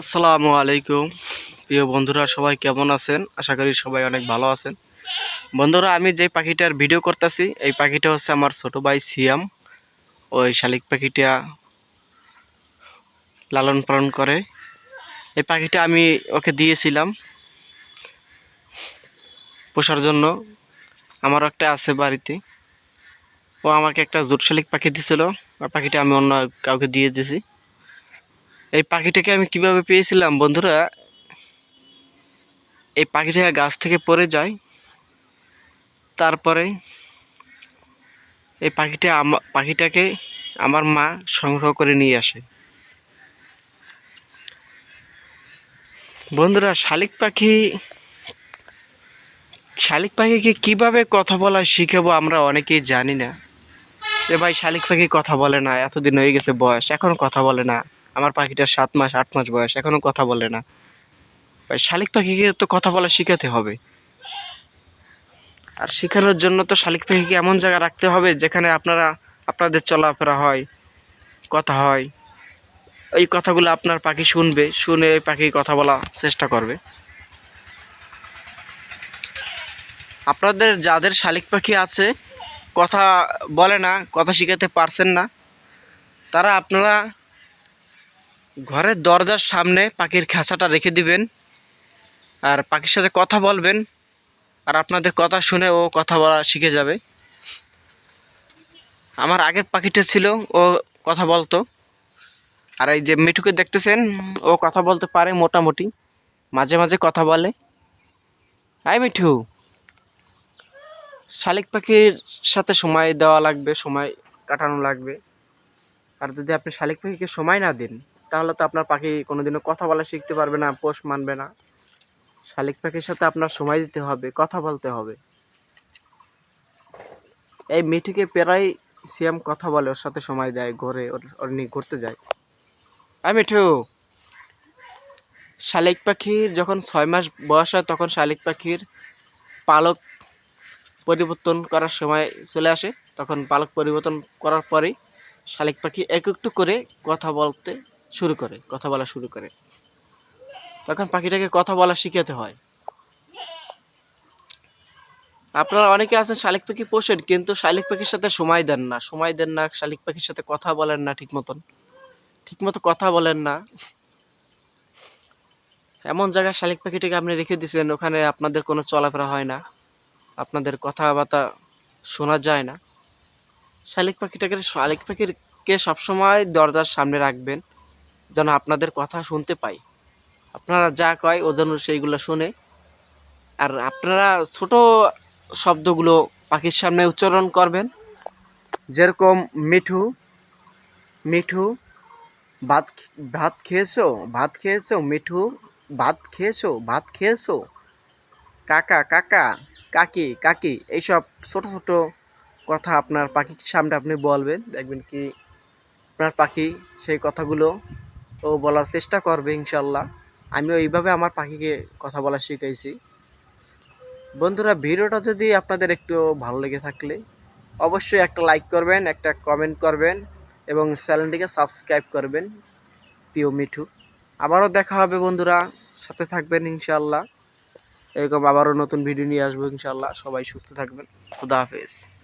আসসালামু আলাইকুম। প্রিয় বন্ধুরা, সবাই কেমন আছেন? আশা করি সবাই অনেক ভালো আছেন। বন্ধুরা, আমি যে পাখিটার ভিডিও করতেছি, এই পাখিটা হচ্ছে আমার ছোট ভাই সিয়াম। ওই শালিক পাখিটা লালন পালন করে। এই পাখিটা আমি ওকে দিয়েছিলাম পোষার জন্য। আমারও একটা আছে বাড়িতে। ও আমাকে একটা জোট শালিক পাখি দিছিল। আর পাখিটা আমি অন্য কাউকে দিয়ে দিয়েছি এই পাখিটাকে আমি কীভাবে পেয়েছিলাম, বন্ধুরা? এই পাখিটা গাছ থেকে পড়ে যায়। তারপরে এই পাখিটা পাখিটাকে আমার মা সংগ্রহ করে নিয়ে আসে। বন্ধুরা, শালিক পাখি, শালিক পাখিকে কীভাবে কথা বলা শিখাবো আমরা অনেকেই জানি না। যে ভাই, শালিক পাখি কথা বলে না, এতদিন হয়ে গেছে বয়স, এখনও কথা বলে না। আমার সাত মাস, আট মাস বয়স, এখনও কথা বলে না। শালিক পাখিকে তো কথা বলা শেখাতে হবে। আর শেখানোর জন্য তো শালিক পাখিকে এমন জায়গা রাখতে হবে যেখানে আপনারা, আপনাদের চলাফেরা হয়, কথা হয়। ওই কথাগুলো আপনার পাখি শুনবে, শুনে ওই পাখি কথা বলা চেষ্টা করবে। আপনাদের যাদের শালিক পাখি আছে, কথা বলে না, কথা শিখাতে পারছেন না, তারা আপনারা ঘরের দরজার সামনে পাখির খাঁচাটা রেখে দিবেন আর পাখির সাথে কথা বলবেন আর আপনাদের কথা শুনে ও কথা বলা শিখে যাবে। আমার আগের পাখিটা ছিল, ও কথা বলতো। আর এই যে মিঠুকে দেখতেছেন, ও কথা বলতে পারে মোটামুটি, মাঝে মাঝে কথা বলে। আই মিঠু। শালিক পাখির সাথে সময় দেওয়া লাগবে, সময় কাটানো লাগবে। আর যদি আপনি শালিক পাখিকে সময় না দিন তাহলে তো আপনার পাখি কোনোদিনও কথা বলা শিখতে পারবে না, পোষ মানবে না। শালিক পাখির সাথে আপনার সময় দিতে হবে, কথা বলতে হবে। এই মিঠুকে প্রায় সিএম কথা বলে, ওর সাথে সময় দেয়, ঘরে, ওর ওর নিয়ে ঘুরতে যায়। আই মিঠু, শালিক পাখির যখন ছয় মাস বয়স হয়, তখন শালিক পাখির পালক পরিবর্তন করার সময় চলে আসে। তখন পালক পরিবর্তন করার পরেই শালিক পাখি এক একটু করে কথা বলতে শুরু করে, কথা বলা শুরু করে। তখন পাখিটাকে কথা বলা শিখাতে হয়। আপনারা অনেকে আছেন শালিক পাখি পোষেন, কিন্তু শালিক পাখির সাথে সময় দেন না। সময় দেন না, শালিক পাখির সাথে কথা বলেন না ঠিক মতন। ঠিক মতো কথা বলেন না। এমন জায়গায় শালিক পাখিটাকে আপনি রেখে দিয়েছেন ওখানে আপনাদের কোনো চলাফেরা হয় না। আপনাদের কথাবার্তা শোনা যায় না। শালিক পাখিটাকে, শালিক পাখিরকে সবসময় দরজার সামনে রাখবেন। যেন আপনাদের কথা শুনতে পাই। আপনারা যা কয়, ও যেন সেইগুলো শুনে। আর আপনারা ছোট শব্দগুলো পাখির সামনে উচ্চারণ করবেন। যেরকম, মিঠু মিঠু, ভাত ভাত খেয়েছো ভাত খেয়েছো, মিঠু, ভাত খেয়েছো ভাত খেয়েছো। কাকা কাকা, কাকি কাকি, এইসব ছোট ছোট কথা আপনার পাখির সামনে আপনি বলবেন। দেখবেন কি, আপনার পাখি সেই কথাগুলো ও বলার চেষ্টা করবে ইনশাল্লাহ। আমি ওইভাবে আমার পাখিকে কথা বলা শিখাইছি। বন্ধুরা, ভিডিওটা যদি আপনাদের একটু ভালো লেগে থাকলে অবশ্যই একটা লাইক করবেন, একটা কমেন্ট করবেন এবং চ্যানেলটিকে সাবস্ক্রাইব করবেন, প্রিয় মিঠু। আবারও দেখা হবে বন্ধুরা, সাথে থাকবেন ইনশাল্লাহ। এরকম আবারও নতুন ভিডিও নিয়ে আসব ইনশাল্লাহ। সবাই সুস্থ থাকবেন। খুদা হাফেজ।